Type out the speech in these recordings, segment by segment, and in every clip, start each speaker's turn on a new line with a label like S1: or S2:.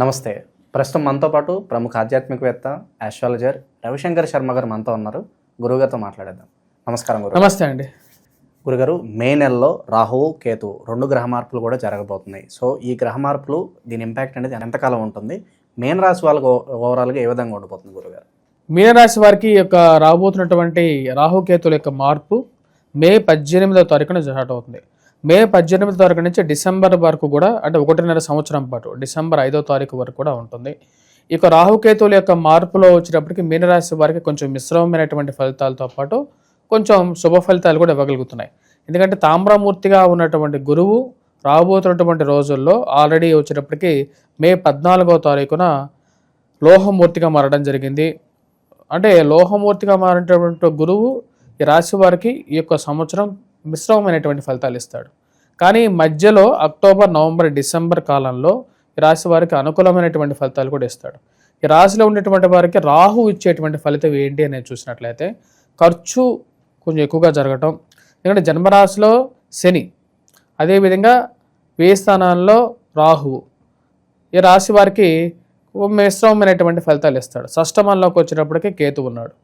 S1: నమస్తే. ప్రస్తుతం మనతో పాటు ప్రముఖ ఆధ్యాత్మికవేత్త ఆస్ట్రాలజర్ రవిశంకర్ శర్మ గారు మనతో ఉన్నారు. గురువుగారితో మాట్లాడేద్దాం. నమస్కారం గురు
S2: నమస్తే అండి.
S1: గురుగారు మే నెలలో రాహువు కేతు రెండు గ్రహ మార్పులు కూడా జరగబోతున్నాయి. సో ఈ గ్రహ మార్పులు దీని ఇంపాక్ట్ అనేది ఎంతకాలం ఉంటుంది. మేన రాశి వాళ్ళకు ఓవరాల్గా ఏ విధంగా ఉండిపోతుంది గురుగారు
S2: మీనరాశి వారికి యొక్క రాబోతున్నటువంటి రాహుకేతుల యొక్క మార్పు మే పద్దెనిమిదవ తారీఖున స్టార్ట్ అవుతుంది. మే పద్దెనిమిదో తారీఖు నుంచి డిసెంబర్ వరకు కూడా అంటే ఒకటిన్నర సంవత్సరం పాటు డిసెంబర్ ఐదో తారీఖు వరకు కూడా ఉంటుంది. ఇక రాహుకేతువుల యొక్క మార్పులో వచ్చేటప్పటికి మీనరాశి వారికి కొంచెం మిశ్రమమైనటువంటి ఫలితాలతో పాటు కొంచెం శుభ ఫలితాలు కూడా ఇవ్వగలుగుతున్నాయి. ఎందుకంటే తామ్రమూర్తిగా ఉన్నటువంటి గురువు రాబోతున్నటువంటి రోజుల్లో ఆల్రెడీ వచ్చేటప్పటికి మే పద్నాలుగో తారీఖున లోహమూర్తిగా మారడం జరిగింది. అంటే లోహమూర్తిగా మారినటువంటి గురువు ఈ రాశి వారికి ఈ యొక్క సంవత్సరం మిశ్రమమైనటువంటి ఫలితాలు ఇస్తాడు. కానీ మధ్యలో అక్టోబర్ నవంబర్ డిసెంబర్ కాలంలో ఈ రాశి వారికి అనుకూలమైనటువంటి ఫలితాలు కూడా ఇస్తాడు. ఈ రాశిలో ఉండేటువంటి వారికి రాహు ఇచ్చేటువంటి ఫలితం ఏంటి అనేది చూసినట్లయితే ఖర్చు కొంచెం ఎక్కువగా జరగటం ఎందుకంటే జన్మరాశిలో శని అదేవిధంగా వేయి స్థానాల్లో రాహువు. ఈ రాశి వారికి మిశ్రమమైనటువంటి ఫలితాలు ఇస్తాడు. షష్టమంలోకి వచ్చినప్పటికీ కేతు ఉన్నాడు.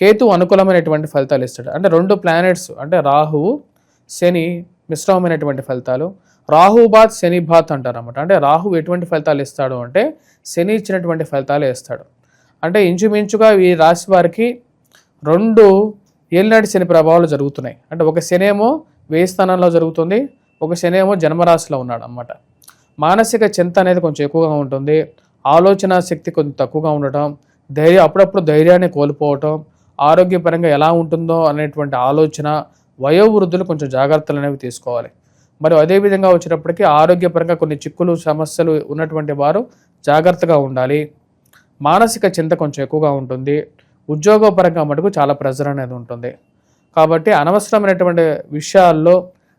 S2: కేతు అనుకూలమైనటువంటి ఫలితాలు ఇస్తాడు. అంటే రెండు ప్లానెట్స్ అంటే రాహువు శని మిశ్రమమైనటువంటి ఫలితాలు. రాహు బాత్ శని బాత్ అంటారు అనమాట అంటే రాహు ఎటువంటి ఫలితాలు ఇస్తాడు అంటే శని ఇచ్చినటువంటి ఫలితాలు ఇస్తాడు. అంటే ఇంచుమించుగా ఈ రాశి వారికి రెండు ఏలినాటి శని ప్రభావాలు జరుగుతున్నాయి. అంటే ఒక శని ఏమో వేయి స్థానంలో జరుగుతుంది ఒక శని ఏమో జన్మరాశిలో ఉన్నాడు అన్నమాట మానసిక చింత అనేది కొంచెం ఎక్కువగా ఉంటుంది ఆలోచన శక్తి కొంచెం తక్కువగా ఉండటం ధైర్యం అప్పుడప్పుడు ధైర్యాన్ని కోల్పోవటం ఆరోగ్యపరంగా ఎలా ఉంటుందో అనేటువంటి ఆలోచన వయోవృద్ధులు కొంచెం జాగ్రత్తలు అనేవి తీసుకోవాలి. మరి అదేవిధంగా వచ్చేటప్పటికి ఆరోగ్యపరంగా కొన్ని చిక్కులు సమస్యలు ఉన్నటువంటి వారు జాగ్రత్తగా ఉండాలి. మానసిక చింత కొంచెం ఎక్కువగా ఉంటుంది. ఉద్యోగపరంగా మటుకు చాలా ప్రెజర్ అనేది ఉంటుంది. కాబట్టి అనవసరమైనటువంటి విషయాల్లో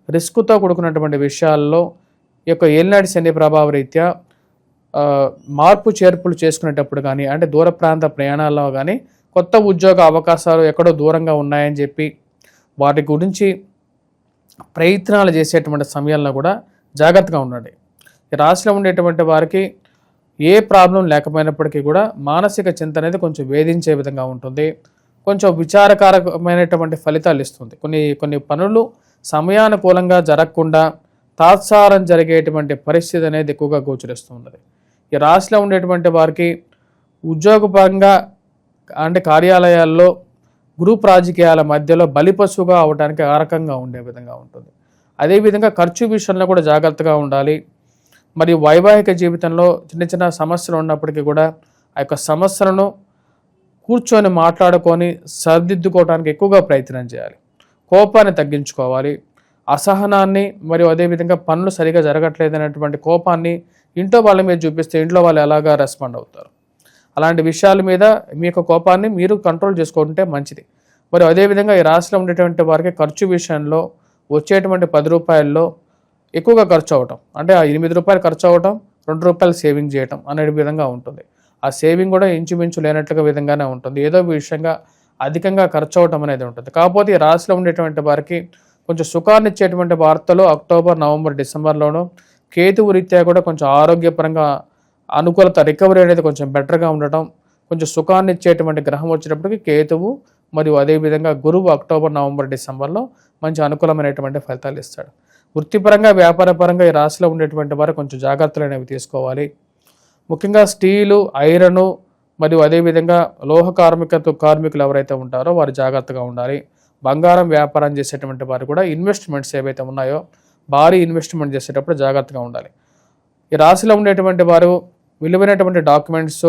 S2: రిస్క్తో కూడుకున్నటువంటి విషయాల్లో ఈ యొక్క ఏలినాటి శని ప్రభావ రీత్యా మార్పు చేర్పులు చేసుకునేటప్పుడు కానీ అంటే దూర ప్రాంత ప్రయాణాల్లో కానీ కొత్త ఉద్యోగ అవకాశాలు ఎక్కడో దూరంగా ఉన్నాయని చెప్పి వాటి గురించి ప్రయత్నాలు చేసేటువంటి సమయంలో కూడా జాగ్రత్తగా ఉండండి. ఈ రాశిలో ఉండేటువంటి వారికి ఏ ప్రాబ్లం లేకపోయినప్పటికీ కూడా మానసిక చింత అనేది కొంచెం వేధించే విధంగా ఉంటుంది. కొంచెం విచారకారకమైనటువంటి ఫలితాలు ఇస్తుంది. కొన్ని కొన్ని పనులు సమయానుకూలంగా జరగకుండా తాత్సారం జరిగేటువంటి పరిస్థితి అనేది ఎక్కువగా గోచరిస్తూ ఉన్నది. ఈ రాశిలో ఉండేటువంటి వారికి ఉద్యోగపరంగా అంటే కార్యాలయాల్లో గ్రూప్ రాజకీయాల మధ్యలో బలిపశువుగా అవడానికి ఆరకంగా ఉండే విధంగా ఉంటుంది. అదేవిధంగా ఖర్చు విషయంలో కూడా జాగ్రత్తగా ఉండాలి. మరియు వైవాహిక జీవితంలో చిన్న చిన్న సమస్యలు ఉన్నప్పటికీ కూడా ఆ యొక్క సమస్యలను కూర్చొని మాట్లాడుకొని సరిదిద్దుకోవడానికి ఎక్కువగా ప్రయత్నం చేయాలి. కోపాన్ని తగ్గించుకోవాలి. అసహనాన్ని మరియు అదేవిధంగా పనులు సరిగా జరగట్లేదు అనేటువంటి కోపాన్ని ఇంట్లో వాళ్ళ మీద చూపిస్తే ఇంట్లో వాళ్ళు ఎలాగా రెస్పాండ్ అవుతారు? అలాంటి విషయాల మీద మీ యొక్క కోపాన్ని మీరు కంట్రోల్ చేసుకుంటే మంచిది. మరి అదేవిధంగా ఈ రాశిలో ఉండేటువంటి వారికి ఖర్చు విషయంలో వచ్చేటువంటి పది రూపాయల్లో ఎక్కువగా ఖర్చు అవ్వటం. అంటే ఆ ఎనిమిది రూపాయలు ఖర్చు అవ్వటం రెండు రూపాయలు సేవింగ్ చేయటం అనే విధంగా ఉంటుంది. ఆ సేవింగ్ కూడా ఇంచుమించు లేనట్లుగా విధంగానే ఉంటుంది. ఏదో విషయంగా అధికంగా ఖర్చు అవటం అనేది ఉంటుంది. కాకపోతే ఈ రాశిలో ఉండేటువంటి వారికి కొంచెం సుఖాన్ని ఇచ్చేటువంటి వార్తలు అక్టోబర్ నవంబర్ డిసెంబర్లోనూ కేతువు రీత్యా కూడా కొంచెం ఆరోగ్యపరంగా అనుకూలత రికవరీ అనేది కొంచెం బెటర్గా ఉండటం కొంచెం సుఖాన్ని ఇచ్చేటువంటి గ్రహం వచ్చేటప్పటికి కేతువు మరియు అదేవిధంగా గురువు అక్టోబర్ నవంబర్ డిసెంబర్లో మంచి అనుకూలమైనటువంటి ఫలితాలు ఇస్తాడు. వృత్తిపరంగా వ్యాపారపరంగా ఈ రాశిలో ఉండేటువంటి వారు కొంచెం జాగ్రత్తలు అనేవి తీసుకోవాలి. ముఖ్యంగా స్టీలు ఐరను మరియు అదేవిధంగా లోహ కార్మికతో కార్మికులు ఎవరైతే ఉంటారో వారు జాగ్రత్తగా ఉండాలి. బంగారం వ్యాపారం చేసేటువంటి వారు కూడా ఇన్వెస్ట్మెంట్స్ ఏవైతే ఉన్నాయో భారీ ఇన్వెస్ట్మెంట్ చేసేటప్పుడు జాగ్రత్తగా ఉండాలి. ఈ రాశిలో ఉండేటువంటి వారు విలువైనటువంటి డాక్యుమెంట్స్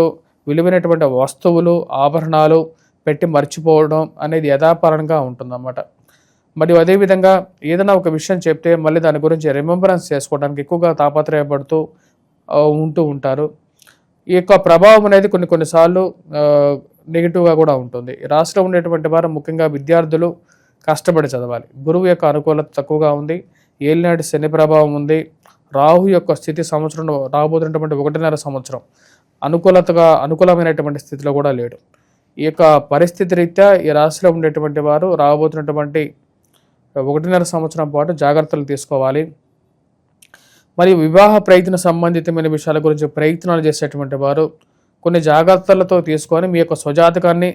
S2: విలువైనటువంటి వస్తువులు ఆభరణాలు పెట్టి మర్చిపోవడం అనేది యథాపరంగా ఉంటుందన్నమాట. మరియు అదేవిధంగా ఏదైనా ఒక విషయం చెప్తే మళ్ళీ దాని గురించి రిమెంబరెన్స్ చేసుకోవడానికి ఎక్కువగా తాపత్రయపడుతూ ఉంటూ ఉంటారు. ఈ యొక్క ప్రభావం అనేది కొన్ని కొన్నిసార్లు నెగిటివ్గా కూడా ఉంటుంది. రాష్ట్రంలో ఉండేటువంటి వారు ముఖ్యంగా విద్యార్థులు కష్టపడి చదవాలి. గురువు యొక్క అనుకూలత తక్కువగా ఉంది. ఏలినాటి శని ప్రభావం ఉంది. రాహు యొక్క స్థితి సంవత్సరం రాబోతున్నటువంటి ఒకటిన్నర సంవత్సరం అనుకూలతగా అనుకూలమైనటువంటి స్థితిలో కూడా లేడు. ఈ యొక్క పరిస్థితి రీత్యా ఈ రాశిలో ఉండేటువంటి వారు రాబోతున్నటువంటి ఒకటిన్నర సంవత్సరం పాటు జాగ్రత్తలు తీసుకోవాలి. మరియు వివాహ ప్రయత్న సంబంధితమైన విషయాల గురించి ప్రయత్నాలు చేసేటువంటి వారు కొన్ని జాగ్రత్తలతో తీసుకొని మీ యొక్క స్వజాతకాన్ని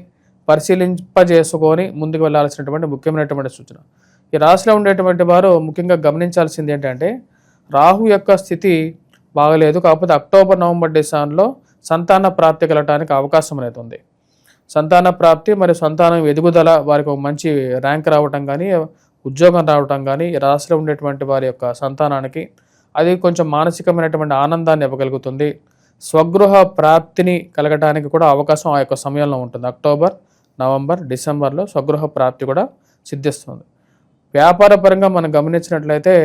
S2: పరిశీలింపజేసుకొని ముందుకు వెళ్ళాల్సినటువంటి ముఖ్యమైనటువంటి సూచన. ఈ రాశిలో ఉండేటువంటి వారు ముఖ్యంగా గమనించాల్సింది ఏంటంటే రాహు యొక్క స్థితి బాగలేదు. కాకపోతే అక్టోబర్ నవంబర్ డిసెంబర్లో సంతాన ప్రాప్తి కలగటానికి అవకాశం అనేది ఉంది. సంతాన ప్రాప్తి మరియు సంతానం ఎదుగుదల వారికి ఒక మంచి ర్యాంక్ రావటం కానీ ఉద్యోగం రావటం కానీ రాశిలో ఉండేటువంటి వారి యొక్క సంతానానికి అది కొంచెం మానసికమైనటువంటి ఆనందాన్ని ఇవ్వగలుగుతుంది. స్వగృహ ప్రాప్తిని కలగటానికి కూడా అవకాశం ఆ యొక్క సమయంలో ఉంటుంది. అక్టోబర్ నవంబర్ డిసెంబర్లో స్వగృహ ప్రాప్తి కూడా సిద్ధిస్తుంది. వ్యాపార పరంగా మనం గమనించినట్లయితే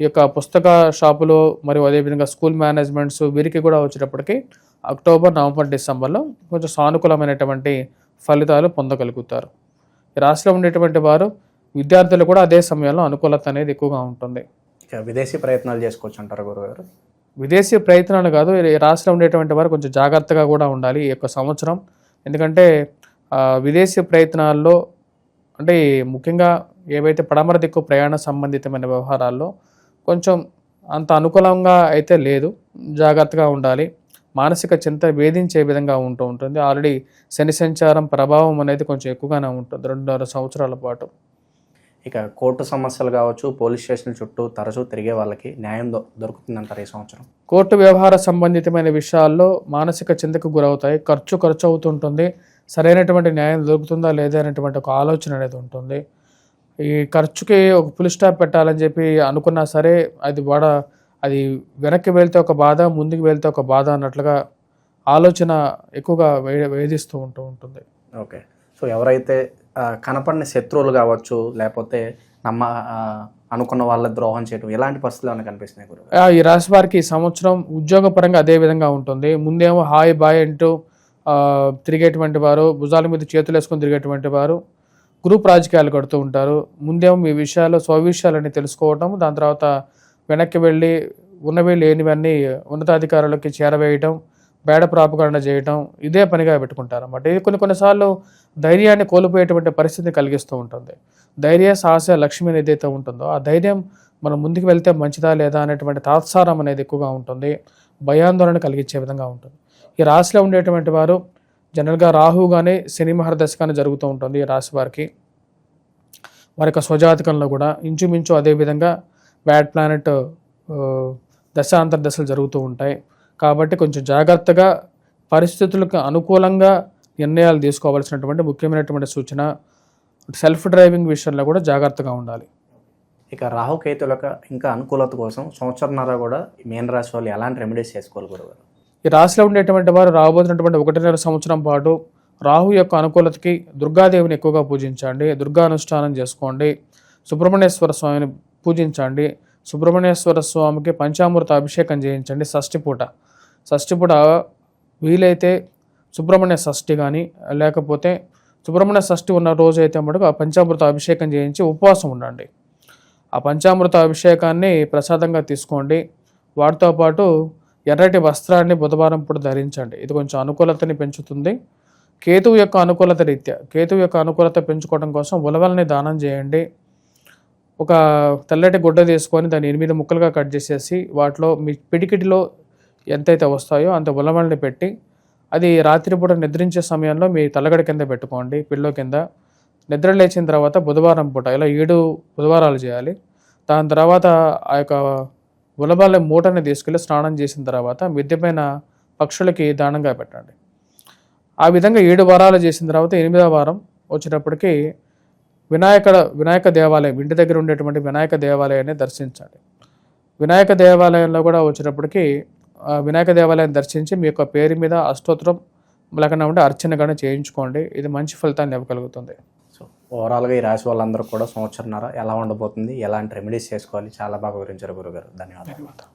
S2: ఈ యొక్క పుస్తక షాపులు మరియు అదేవిధంగా స్కూల్ మేనేజ్మెంట్స్ వీరికి కూడా వచ్చేటప్పటికి అక్టోబర్ నవంబర్ డిసెంబర్లో కొంచెం సానుకూలమైనటువంటి ఫలితాలు పొందగలుగుతారు. ఈ రాశిలో ఉండేటువంటి వారు విద్యార్థులు కూడా అదే సమయంలో అనుకూలత అనేది ఎక్కువగా ఉంటుంది.
S1: విదేశీ ప్రయత్నాలు చేసుకోవచ్చు అంటారు గురుగారు.
S2: విదేశీ ప్రయత్నాలు కాదు ఈ రాష్ట్రంలో ఉండేటువంటి వారు కొంచెం జాగ్రత్తగా కూడా ఉండాలి ఈ యొక్క సంవత్సరం. ఎందుకంటే విదేశీ ప్రయత్నాల్లో అంటే ముఖ్యంగా ఏవైతే పడమర దిక్కు ప్రయాణ సంబంధితమైన వ్యవహారాల్లో కొంచెం అంత అనుకూలంగా అయితే లేదు. జాగ్రత్తగా ఉండాలి. మానసిక చింత వేధించే విధంగా ఉంటూ ఉంటుంది. ఆల్రెడీ శని సంచారం ప్రభావం అనేది కొంచెం ఎక్కువగానే ఉంటుంది రెండున్నర సంవత్సరాల పాటు.
S1: ఇక కోర్టు సమస్యలు కావచ్చు పోలీస్ స్టేషన్ చుట్టూ తరచూ తిరిగే వాళ్ళకి న్యాయం దొరుకుతుందంటారు ఈ సంవత్సరం?
S2: కోర్టు వ్యవహార సంబంధితమైన విషయాల్లో మానసిక చింతకు గురవుతాయి. ఖర్చు ఖర్చు అవుతుంటుంది. సరైనటువంటి న్యాయం దొరుకుతుందా లేదా అనేటువంటి ఒక ఆలోచన అనేది ఉంటుంది. ఈ ఖర్చుకి ఒక ఫుల్ స్టాప్ పెట్టాలని చెప్పి అనుకున్నా సరే అది వాడ అది వెనక్కి వెళ్తే ఒక బాధ ముందుకు వెళ్తే ఒక బాధ అన్నట్లుగా ఆలోచన ఎక్కువగా వే వేధిస్తూ ఉంటూ ఉంటుంది.
S1: ఓకే. సో ఎవరైతే కనపడిన శత్రువులు కావచ్చు లేకపోతే నమ్మ అనుకున్న వాళ్ళ ద్రోహం చేయడం ఇలాంటి పరిస్థితులు ఏమైనా కనిపిస్తున్నాయి
S2: ఈ రాశి వారికి ఈ సంవత్సరం ఉద్యోగపరంగా అదే విధంగా ఉంటుంది. ముందేమో హాయ్ బాయ్ అంటూ తిరిగేటువంటి వారు భుజాల మీద చేతులు వేసుకొని తిరిగేటువంటి వారు గ్రూప్ రాజకీయాలు కడుతూ ఉంటారు. ముందేమో మీ విషయాలు స్వ తెలుసుకోవటం దాని తర్వాత వెనక్కి వెళ్ళి ఉన్నవి లేనివన్నీ ఉన్నతాధికారులకి చేరవేయటం బేడ ప్రాపకరణ చేయటం ఇదే పనిగా పెట్టుకుంటారు అన్నమాట ఇది కొన్ని కొన్నిసార్లు ధైర్యాన్ని కోల్పోయేటువంటి పరిస్థితిని కలిగిస్తూ ఉంటుంది. ధైర్య సాహస లక్ష్మి ఏదైతే ఉంటుందో ఆ ధైర్యం మనం ముందుకు వెళ్తే మంచిదా లేదా అనేటువంటి తాత్సారం అనేది ఎక్కువగా ఉంటుంది. భయాందోళన కలిగించే విధంగా ఉంటుంది. ఈ రాశిలో ఉండేటువంటి వారు జనరల్గా రాహు కానీ శని మహర్దశ కానీ జరుగుతూ ఉంటుంది ఈ రాశి వారికి. వారి యొక్క స్వజాతకంలో కూడా ఇంచుమించు అదే విధంగా బ్యాడ్ ప్లానెట్ దశాంతర దశలు జరుగుతూ ఉంటాయి. కాబట్టి కొంచెం జాగ్రత్తగా పరిస్థితులకు అనుకూలంగా నిర్ణయాలు తీసుకోవాల్సినటువంటి ముఖ్యమైనటువంటి సూచన సెల్ఫ్ డ్రైవింగ్ విషయంలో కూడా జాగ్రత్తగా ఉండాలి.
S1: ఇక రాహుకేతులకు ఇంకా అనుకూలత కోసం సంవత్సరంన్నర కూడా మేన్ రాశి వాళ్ళు ఎలాంటి రెమెడీస్ చేసుకోవాలి కూడా
S2: ఈ రాశిలో ఉండేటువంటి వారు రాబోతున్నటువంటి ఒకటిన్నర సంవత్సరం పాటు రాహు యొక్క అనుకూలతకి దుర్గాదేవిని ఎక్కువగా పూజించండి దుర్గా అనుష్ఠానం చేసుకోండి సుబ్రహ్మణ్యేశ్వర స్వామిని పూజించండి సుబ్రహ్మణ్యేశ్వర స్వామికి పంచామృత అభిషేకం చేయించండి షష్ఠి పూట. షష్ఠి పూట వీలైతే సుబ్రహ్మణ్య షష్ఠి కానీ లేకపోతే సుబ్రహ్మణ్య షష్ఠి ఉన్న రోజు అయితే మటుకు ఆ పంచామృత అభిషేకం చేయించి ఉపవాసం ఉండండి. ఆ పంచామృత అభిషేకాన్ని ప్రసాదంగా తీసుకోండి. వాటితో పాటు ఎర్రటి వస్త్రాన్ని బుధవారం పూట ధరించండి. ఇది కొంచెం అనుకూలతని పెంచుతుంది. కేతువు యొక్క అనుకూలత రీత్యా కేతువు యొక్క అనుకూలత పెంచుకోవడం కోసం ఉలవల్ని దానం చేయండి. ఒక తెల్లటి గుడ్డ తీసుకొని దాన్ని ఎనిమిది ముక్కలుగా కట్ చేసేసి వాటిలో మీ పిడికిటిలో ఎంతైతే వస్తాయో అంత ఉలవల్ని పెట్టి అది రాత్రిపూట నిద్రించే సమయంలో మీ తలగడ కింద పెట్టుకోండి పిల్లో కింద. నిద్ర లేచిన తర్వాత బుధవారం పూట ఇలా ఏడు బుధవారాలు చేయాలి. దాని తర్వాత ఆ యొక్క ఉలబాల మూటని తీసుకెళ్ళి స్నానం చేసిన తర్వాత మిద్దె పైన పక్షులకి దానంగా పెట్టండి. ఆ విధంగా ఏడు వారాలు చేసిన తర్వాత ఎనిమిదవ వారం వచ్చేటప్పటికి వినాయక వినాయక దేవాలయం ఇంటి దగ్గర ఉండేటువంటి వినాయక దేవాలయాన్ని దర్శించండి. వినాయక దేవాలయంలో కూడా వచ్చేటప్పటికి ఆ వినాయక దేవాలయం దర్శించి మీ యొక్క పేరు మీద అష్టోత్తరం లేకుండా ఉంటే అర్చన కానీ చేయించుకోండి. ఇది మంచి ఫలితాన్ని ఇవ్వగలుగుతుంది.
S1: ఓవరాల్గా ఈ రాశి వాళ్ళందరూ కూడా సంవత్సరంన్నర ఎలా ఉండబోతుంది? ఎలాంటి రెమెడీస్ చేసుకోవాలి? చాలా బాగా వివరించారు గురుగారు. ధన్యవాదాలు.